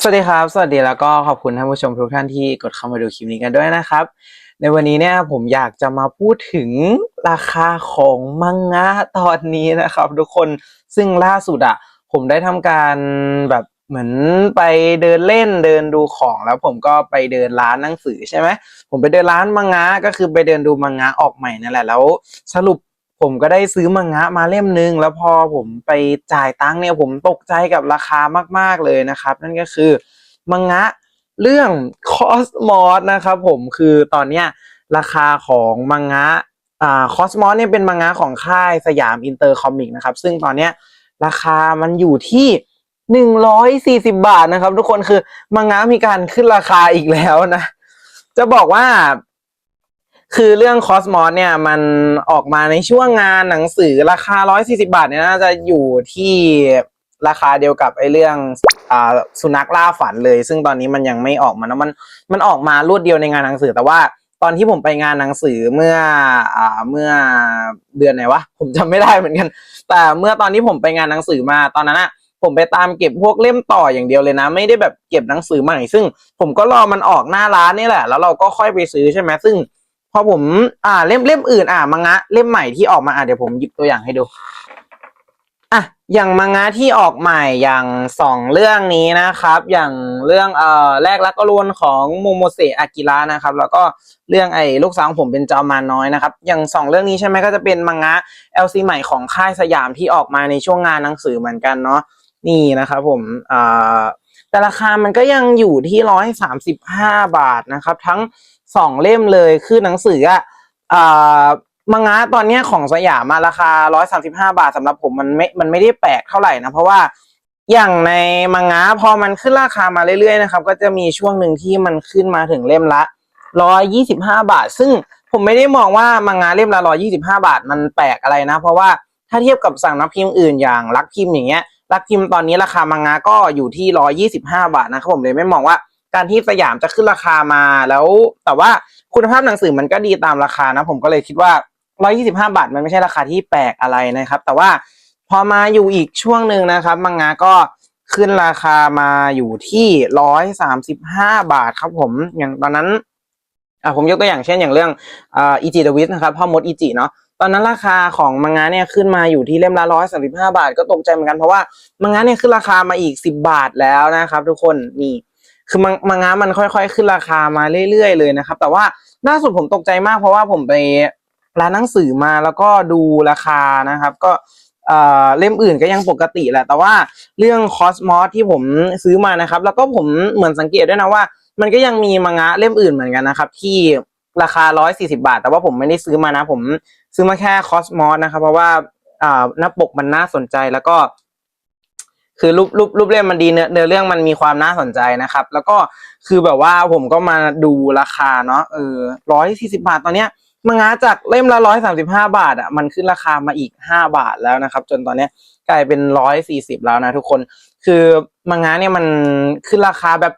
สวัสดีครับ สวัสดีแล้วก็ขอบคุณท่านผู้ชมทุกท่านที่กดเข้ามาดูคลิปนี้กันด้วยนะครับ ในวันนี้เนี่ยผมอยากจะมาพูดถึงราคาของมังงะตอนนี้นะครับ ทุกคนซึ่งล่าสุดอะผมได้ทำการแบบเหมือนไปเดินเล่นเดินดูของ แล้วผมก็ไปเดินร้านหนังสือใช่ไหมผมไปเดินร้านมังงะก็คือไปเดินดูมังงะออกใหม่นั่นแหละแล้ว สรุป ผมก็ได้ซื้อมังงะมาเล่มหนึ่งแล้วพอผมไปจ่ายตังค์เนี่ยผมตกใจกับราคามาก ๆเลยนะครับ นั่นก็คือมังงะเรื่องคอสมอสนะครับผมคือตอนเนี้ยราคาของมังงะอ่าคอสมอสเนี่ยเป็นมังงะของค่ายสยามอินเตอร์คอมิกนะครับ ซึ่งตอนเนี้ยราคามันอยู่ที่หนึ่งร้อยสี่สิบาทนะครับ ทุกคนคือมังงะมีการขึ้นราคาอีกแล้วนะ จะบอกว่า คือเรื่องคอสมอสเนี่ยมันออกมาในช่วงงานหนังสือราคา 140 บาทเนี่ยน่าจะอยู่ที่ราคาเดียวกับไอ้เรื่องอ่าสุนัขล่าฝันเลย ซึ่งตอนนี้มันยังไม่ออกมานะมันมันออกมารวดเดียวในงานหนังสือแต่ว่าตอนที่ผมไปงานหนังสือเมื่ออ่าเมื่อเดือนไหนวะผมจำไม่ได้เหมือนกัน แต่เมื่อตอนที่ผมไปงานหนังสือมาตอนนั้นอะผมไปตามเก็บพวกเล่มต่ออย่างเดียวเลยนะ ไม่ได้แบบเก็บหนังสือใหม่ ซึ่งผมก็รอมันออกหน้าร้านนี่แหละ แล้วเราก็ค่อยไปซื้อใช่ไหมซึ่ง อผม อ่า เล่มเล่มอื่นอ่ามังงะเล่มใหม่ที่ออกมาอ่าเดี๋ยวผมหยิบตัวอย่างให้ดูอะอย่างมังงะที่ออกใหม่อย่างสองเรื่องนี้นะครับ อย่างเรื่องเอ่อแรกรักก็รวนของโมโมเซอากิระนะครับ แล้วก็เรื่องไอ้ลูกสาวของผมเป็นจอมมาน้อยนะครับ อย่างสองเรื่องนี้ใช่ไหมก็จะเป็นมังงะ LC ใหม่ของค่ายสยามที่ออกมาในช่วงงานหนังสือเหมือนกันเนาะนี่นะครับผมอ่าแต่ราคามันก็ยังอยู่ที่ร้อยสามสิบห้าบาทนะครับ ทั้ง สองเล่มเลยคือหนังสืออะอ่ามังงะตอนนี้ของสยามมาราคาร้อยสาสิบห้าบาทสำหรับผมมันไม่ มันไม่ได้แปลกเท่าไหร่นะ เพราะว่าอย่างในมังงะพอมันขึ้นราคามาเรื่อยๆนะครับ ก็จะมีช่วงหนึ่งที่มันขึ้นมาถึงเล่มละร้อยยี่สิบห้าบาท ซึ่งผมไม่ได้มองว่ามังงะเล่มละร้อยี่สิบห้าบาท มันแปลกอะไรนะ เพราะว่าถ้าเทียบกับสั่งนักพิมพ์อื่นอย่างรักพิมพ์อย่างเงี้ยรักพิมพ์ตอนนี้ราคามังงะก็อยู่ที่ร้อยี่สิบห้าบาทนะครับผมเลยไม่มองว่า การที่สยามจะขึ้นราคามาแล้ว แต่ว่าคุณภาพหนังสือมันก็ดีตามราคานะ ผมก็เลยคิดว่าร้อยี่สิบาทมันไม่ใช่ราคาที่แปลกอะไรนะครับ แต่ว่าพอมาอยู่อีกช่วงหนึ่งนะครับ มังงะก็ขึ้นราคามาอยู่ที่ร้อยสามสิบาทครับผมอย่างตอนนั้นอะผมยกตัวอย่างเช่นอย่างเรื่องอีจิดวิทนะครับพ่อมดอีจิเนาะตอนนั้นราคาของมังงะเนี่ยขึ้นมาอยู่ที่เล่มละร้อยสามสิบห้าบาท ก็ตกใจเหมือนกันเพราะว่ามังงะเนี่ยขึ้นราคามาอีกสิบาทแล้วนะครับ ทุกคนนี่ คือมังมังงะมันค่อยๆ ขึ้นราคามาเรื่อยๆเลยนะครับ แต่ว่าล่าสุดผมตกใจมากเพราะว่าผมไปร้านหนังสือมาแล้วก็ดูราคานะครับ ก็เล่มอื่นก็ยังปกติแหละ แต่ว่าเรื่องคอสมอสที่ผมซื้อมานะครับ แล้วก็ผมเหมือนสังเกตด้วยนะว่า มันก็ยังมีมังงะเล่มอื่นเหมือนกันนะครับ ที่ราคาร้อยสี่สิบาท แต่ว่าผมไม่ได้ซื้อมานะ ผมซื้อมาแค่คอสมอสนะครับ เพราะว่าอ่าหน้าปกมันน่าสนใจแล้วก็ คือรูปรูปรูปเล่มมันดีเนื้อเนื้อเรื่องมันมีความน่าสนใจนะครับ แล้วก็คือแบบว่าผมก็มาดูราคาเนาะเออร้อยสี่สิบาทตอนเนี้ยมังงะจากเล่มละร้อยสามสิบห้าบาทอะมันขึ้นราคามาอีกห้าบาทแล้วนะครับ จนตอนเนี้ยกลายเป็นร้อยสี่สิบแล้วนะทุกคน คือมังงะเนี่ยมันขึ้นราคาแบบ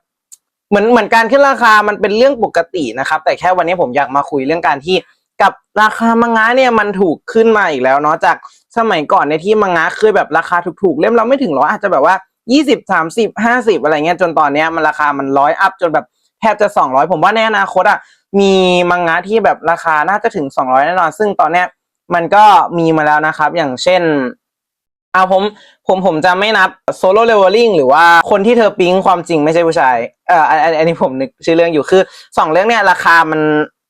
เหมือนเหมือนการขึ้นราคามันเป็นเรื่องปกตินะครับ แต่แค่วันนี้ผมอยากมาคุยเรื่องการที่กับราคามังงะเนี่ยมันถูกขึ้นมาอีกแล้วเนาะจาก สมัยก่อนในที่มังงะเคยแบบราคาถูกๆ เล่มเราไม่ถึงร้อยอาจจะแบบว่ายี่สิบสามสิบห้าสิบอะไรเงี้ยจนตอนเนี้ยมันราคามันร้อยอัพจนแบบแทบจะสองร้อยผมว่าในอนาคตอะมีมังงะที่แบบราคาน่าจะถึงสองร้อยแน่นอน ซึ่งตอนเนี้ยมันก็มีมาแล้วนะครับ อย่างเช่นเอาผมผมผมจะไม่นับโซโล่เลเวลลิ่งหรือว่าคนที่เธอปิ๊งความจริงไม่ใช่ผู้ชายเอ่ออันอันอันนี้ผมนึกชื่อเรื่องอยู่คือสองเรื่องเนี้ยราคามัน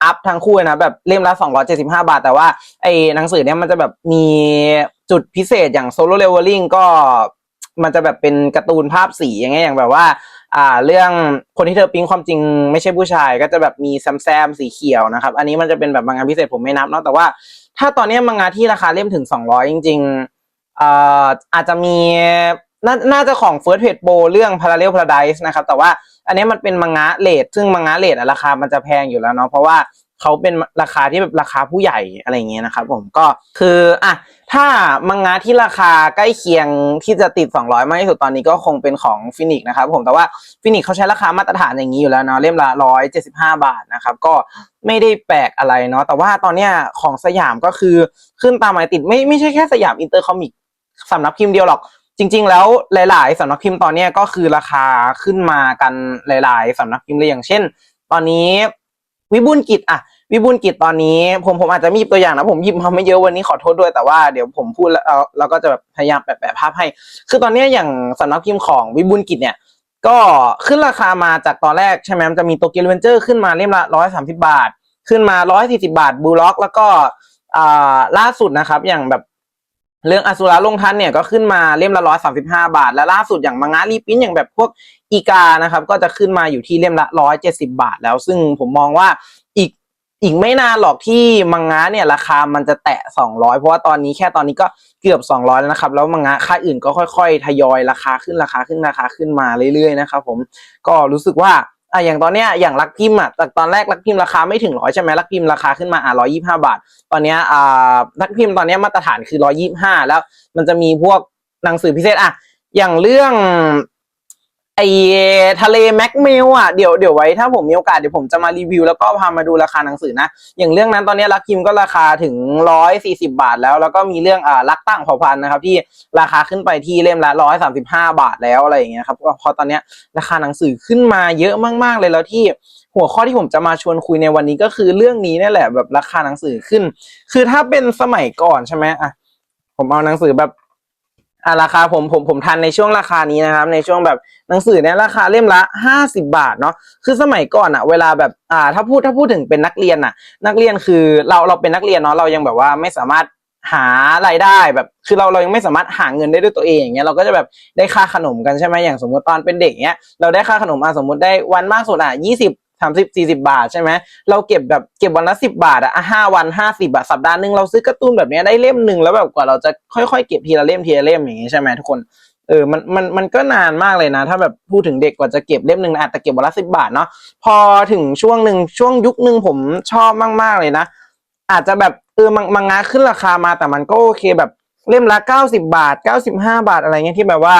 อัพทั้งคู่นะแบบเล่มละสองร้อยเจ็ดสิบห้าบาท แต่ว่าไอ้หนังสือเนี้ยมันจะแบบมีจุดพิเศษอย่างโซโล่เลเวลลิ่งก็มันจะแบบเป็นการ์ตูนภาพสีอย่างเงี้ยอย่างแบบว่า อ่า เรื่องคนที่เธอปิ๊งความจริงไม่ใช่ผู้ชาย ก็จะแบบมีแซมแซมสีเขียวนะครับ อันนี้มันจะเป็นแบบบางงานพิเศษผมไม่นับเนาะแต่ว่า ถ้าตอนนี้ยมังงะที่ราคาเล่มถึงสองร้อยจริงๆเอ่ออาจจะมีนน่าจะของ First Page Pro เรื่อง Parallel Paradise นะครับ แต่ว่า อันนี้มันเป็นมังงะเลทซึ่งมังงะเลทอะราคามันจะแพงอยู่แล้วเนาะเพราะว่าเขาเป็นราคาที่แบบราคาผู้ใหญ่อะไรเงี้ยนะครับผมก็คืออะถ้ามังงะที่ราคาใกล้เคียงที่จะติด 200 มากที่สุดตอนนี้ก็คงเป็นของฟินิกนะครับผมแต่ว่าฟินิกเขาใช้ราคามาตรฐานอย่างนี้อยู่แล้วเนาะเล่มละ 175 บาทนะครับก็ไม่ได้แปลกอะไรเนาะแต่ว่าตอนเนี้ยของสยามก็คือขึ้นตามหมายติดไม่ไม่ใช่แค่สยามอินเตอร์คอมิกสำนักพิมพ์เดียวหรอก จริง ๆ แล้วหลาย ๆสำนักพิมพ์ตอนนี้ก็คือราคาขึ้นมากันหลาย ๆสำนักพิมพ์เลยอย่างเช่น ตอนนี้วิบูลกิจอะวิบูลกิจตอนนี้ผมผมอาจจะมีหยิบตัวอย่างนะผมหยิบมาไม่เยอะวันนี้ขอโทษด้วยแต่ว่าเดี๋ยวผมพูดแล้วเราก็จะแบบพยายามแปะๆภาพให้ คือตอนนี้อย่างสำนักพิมพ์ของวิบูลกิจเนี่ยก็ขึ้นราคามาจากตอนแรกใช่ไหมมันจะมีโตเกียวเวนเจอร์ขึ้นมาเล่มละร้อยสามสิบาท ขึ้นมาร้อยสี่สิบาทบูล็อก แล้วก็อ่าล่าสุดนะครับอย่างแบบ เรื่องอสุราลงทันเนี่ยก็ขึ้นมาเล่มละร้อยสามสิบห้าบาท และล่าสุดอย่างมังงะรีปิ้นอย่างแบบพวกอีกานะครับก็จะขึ้นมาอยู่ที่เล่มละร้อยเจ็ดสิบาท แล้วซึ่งผมมองว่าอีกอีกไม่นานหรอกที่มังงะเนี่ยราคามันจะแตะสองร้อยเพราะว่าตอนนี้แค่ตอนนี้ก็เกือบสองร้อยแล้วนะครับแล้วมังงะค่ายอื่นก็ค่อย ๆ ทยอยราคาขึ้นราคาขึ้นราคาขึ้นมาเรื่อยๆนะครับผมก็รู้สึกว่า อะอย่างตอนเนี้ยอย่างลักพิมอะจากตอนแรกลักพิมราคาไม่ถึงร้อยใช่ไหมลักพิมราคาขึ้นมาอะร้อยี่ห้าบาท ตอนเนี้ยอ่าลักพิมตอนเนี้ยมาตรฐานคือร้อยี่ห้าแล้วมันจะมีพวกหนังสือพิเศษอะอย่างเรื่อง ไอทะเลแม็กเมลอะเดี๋ยวเดี๋ยวไว้ถ้าผมมีโอกาสเดี๋ยวผมจะมารีวิว แล้วก็พามาดูราคาหนังสือนะ อย่างเรื่องนั้นตอนนี้ลักพิมก็ราคาถึงร้อยสี่สิบาทแล้ว แล้วก็มีเรื่องอ่ารักตั้งเผ่าพันธุ์นะครับที่ราคาขึ้นไปที่เล่มละร้อยสามสิบห้าบาทแล้วอะไรอย่างเงี้ยครับก็พอตอนเนี้ยราคาหนังสือขึ้นมาเยอะมาก ๆ เลยแล้วที่หัวข้อที่ผมจะมาชวนคุยในวันนี้ก็คือเรื่องนี้นี่แหละแบบราคาหนังสือขึ้น คือถ้าเป็นสมัยก่อนใช่ไหมอะผมเอาหนังสือแบบ อ่าราคาผมผมผมทันในช่วงราคานี้นะครับ ในช่วงแบบหนังสือเนี่ยราคาเล่มละห้าสิบาทเนาะคือสมัยก่อนอะเวลาแบบอ่าถ้าพูดถ้าพูดถึงเป็นนักเรียนอะนักเรียนคือเราเราเป็นนักเรียนเนาะเรายังแบบว่าไม่สามารถหารายได้แบบ คือเราเรายังไม่สามารถหาเงินได้ด้วยตัวเองอย่างเงี้ยเราก็จะแบบได้ค่าขนมกันใช่ไหมอย่างสมมติตอนเป็นเด็กเนี้ยเราได้ค่าขนมอะสมมติได้วันมากสุดอะยี่สิบ สามสิบสี่สิบาทใช่ไหมเราเก็บแบบเก็บวันละสิบาทอะห้าวันห้าสิบาทสัปดาห์หนึ่งเราซื้อการ์ตูนแบบนี้ได้เล่มหนึ่งแล้วแบบกว่าเราจะค่อยๆเก็บทีละเล่มทีละเล่มอย่างงี้ใช่ไหมทุกคนเออ มัน มัน มันก็นานมากเลยนะ ถ้าแบบพูดถึงเด็กกว่าจะเก็บเล่มหนึ่งอาจจะเก็บวันละสิบาทเนาะ พอถึงช่วงหนึ่งช่วงยุคหนึ่งผมชอบมาก ๆ เลยนะ อาจจะแบบเออมังมังงะขึ้นราคามาแต่มันก็โอเคแบบเล่มละเก้าสิบาทเก้าสิบห้าบาทอะไรเงี้ยที่แบบว่า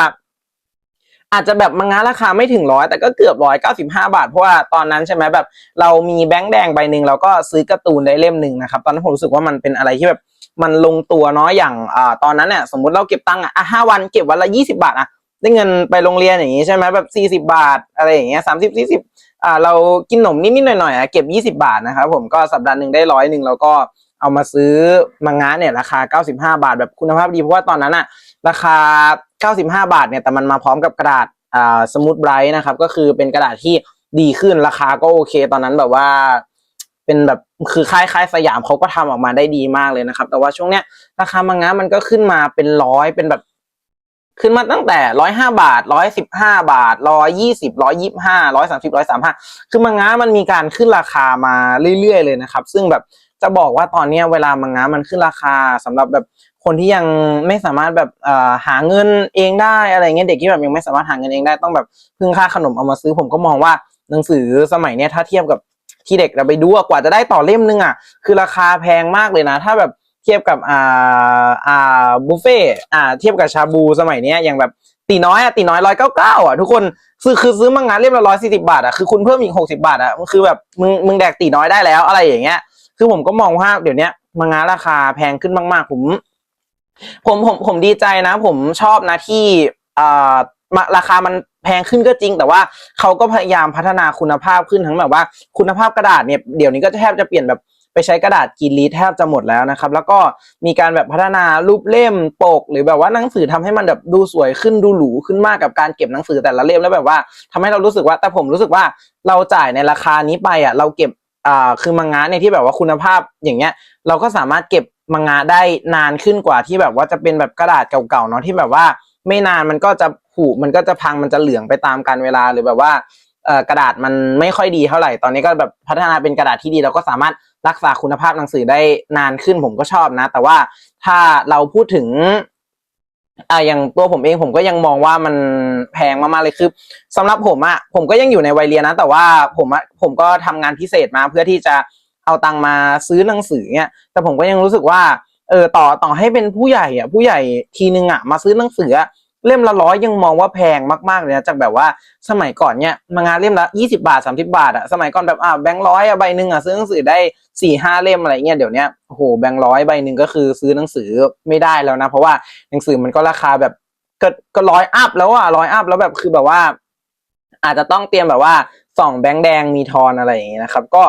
อาจจะแบบมังงะราคาไม่ถึงร้อยแต่ก็เกือบร้อยเก้าสิบห้าบาท เพราะว่าตอนนั้นใช่ไหมแบบ เรามีแบงค์แดงใบหนึ่งเราก็ซื้อการ์ตูนได้เล่มหนึ่งนะครับ ตอนนั้นผมรู้สึกว่ามันเป็นอะไรที่แบบมันลงตัวเนาะอย่างอ่าตอนนั้นเนี่ยสมมติเราเก็บตังค์อะห้าวันเก็บวันละยี่สิบาทอะได้เงินไปโรงเรียนอย่างนี้ใช่ไหมแบบสี่สิบาท อะไรอย่างเงี้ยสามสิบสี่สิบอ่าเรากินขนมนิดๆหน่อยๆอะเก็บยี่สิบาทนะครับผมก็สัปดาห์หนึ่งได้ร้อยหนึ่งแล้วก็เอามาซื้อมังงะเนี่ยราคาเก้าสิบห้าบาทแบบคุณภาพดีเพราะว่าตอนนั้นอะราคา เก้าสิบห้าบาทเนี่ยแต่มันมาพร้อมกับกระดาษอ่าสมูทไบรท์นะครับก็คือเป็นกระดาษที่ดีขึ้นราคาก็โอเค ตอนนั้นแบบว่าเป็นแบบคือค่ายค่ายสยามเขาก็ทำออกมาได้ดีมากเลยนะครับ แต่ว่าช่วงเนี้ยราคามังงะมันก็ขึ้นมาเป็นร้อยเป็นแบบขึ้นมาตั้งแต่ร้อยห้าบาทร้อยสิบห้าบาทร้อยยี่สิบร้อยยี่ห้าร้อยสามสิบร้อยสามห้าคือมังงะมันมีการขึ้นราคามาเรื่อยๆเลยนะครับ ซึ่งแบบจะบอกว่าตอนเนี้ยเวลามังงะมันขึ้นราคาสำหรับแบบ คนที่ยังไม่สามารถแบบหาเงินเองได้อะไรเงี้ยเด็กที่แบบยังไม่สามารถหาเงินเองได้ต้องแบบพึ่งค่าขนมเอามาซื้อผมก็มองว่าหนังสือสมัยเนี้ยถ้าเทียบกับที่เด็กเราไปดูกว่าจะได้ต่อเล่มนึงอะคือราคาแพงมากเลยนะ ถ้าแบบเทียบกับอ่าอ่าบุฟเฟ่อ่าเทียบกับชาบูสมัยเนี้ยอย่างแบบตีน้อยอะตีน้อยร้อยเก้าเก้าอะทุกคนซื้อคือซื้อมังงะเล่มละร้อยสี่สิบาทอะคือคุณเพิ่มอีกหกสิบาทอะมันคือแบบมึงมึงแดกตีน้อยได้แล้วอะไรอย่างเงี้ย คือผมก็มองว่าเดี๋ยวนี้มังงะราคาแพงขึ้นมากๆผม ผมผมผมดีใจนะ ผมชอบนะที่อ่าราคามันแพงขึ้นก็จริง แต่ว่าเขาก็พยายามพัฒนาคุณภาพขึ้นทั้งแบบว่า คุณภาพกระดาษเนี่ยเดี๋ยวนี้ก็แทบจะเปลี่ยนแบบไปใช้กระดาษกรีนลีแทบจะหมดแล้วนะครับ แล้วก็มีการแบบพัฒนารูปเล่มปก หรือแบบว่าหนังสือทำให้มันแบบดูสวยขึ้นดูหรูขึ้นมากกับการเก็บหนังสือแต่ละเล่มแล้วแบบว่าทำให้เรารู้สึกว่าแต่ผมรู้สึกว่าเราจ่ายในราคานี้ไปอะเราเก็บอ่าคือมังงะเนี่ยที่แบบว่าคุณภาพอย่างเงี้ย เราก็สามารถเก็บ มังงะได้นานขึ้นกว่าที่แบบว่าจะเป็นแบบกระดาษเก่าๆเนาะที่แบบว่า ไม่นานมันก็จะผุมันก็จะพังมันจะเหลืองไปตามกาลเวลาหรือแบบว่ากระดาษมันไม่ค่อยดีเท่าไหร่ ตอนนี้ก็แบบพัฒนาเป็นกระดาษที่ดีเราก็สามารถรักษาคุณภาพหนังสือได้นานขึ้นผมก็ชอบนะ แต่ว่าถ้าเราพูดถึงอ่าอย่างตัวผมเองผมก็ยังมองว่ามันแพงมากๆเลยคือสำหรับผมอะผมก็ยังอยู่ในวัยเรียนนะ แต่ว่าผมอะผมก็ทำงานพิเศษมาเพื่อที่จะ เอาตังมาซื้อหนังสือเนี่ยแต่ผมก็ยังรู้สึกว่าเออต่อต่อให้เป็นผู้ใหญ่อะผู้ใหญ่ทีนึงอะมาซื้อหนังสือเล่มละร้อยยังมองว่าแพงมากๆเลยนะจากแบบว่าสมัยก่อนเนี่ยมางานเล่มละยี่สิบาทสามสิบาทอะสมัยก่อนแบบอ่าแบงค์ร้อยอะใบหนึ่งอะซื้อหนังสือได้สี่ห้าเล่มอะไรเงี้ยเดี๋ยวนี้โอ้โหแบงค์ร้อยใบหนึ่งก็คือซื้อหนังสือไม่ได้แล้วนะ เพราะว่าหนังสือมันก็ราคาแบบก็ก็ร้อยอัพแล้วอะร้อยอัพแล้วแบบคือแบบว่า อาจจะต้องเตรียมแบบว่าสองแบงค์แดงมีทอนอะไรอย่างเงี้ยนะครับ ก็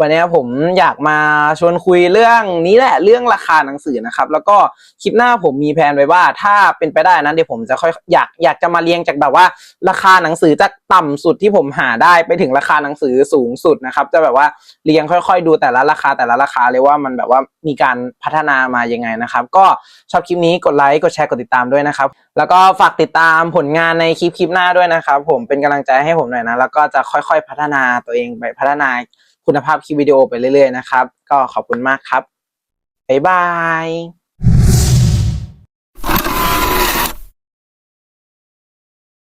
วันนี้ผมอยากมาชวนคุยเรื่องนี้แหละเรื่องราคาหนังสือนะครับ แล้วก็คลิปหน้าผมมีแผนไว้ว่า ถ้าเป็นไปได้นั้นเดี๋ยวผมจะค่อยอยากอยากจะมาเรียงจากแบบว่า ราคาหนังสือจากต่ำสุดที่ผมหาได้ไปถึงราคาหนังสือสูงสุดนะครับ จะแบบว่าเรียงค่อย ๆ ดูแต่ละราคาแต่ละราคาเลยว่ามันแบบว่ามีการพัฒนามายังไงนะครับ ก็ชอบคลิปนี้กดไลค์กดแชร์กดติดตามด้วยนะครับ แล้วก็ฝากติดตามผลงานในคลิปคลิปหน้าด้วยนะครับ ผมเป็นกำลังใจให้ผมหน่อยนะแล้วก็จะค่อย ๆ พัฒนาตัวเองไปพัฒนา คุณภาพคลิปวิดีโอไปเรื่อยๆนะครับ ก็ขอบคุณมากครับบ๊ายบาย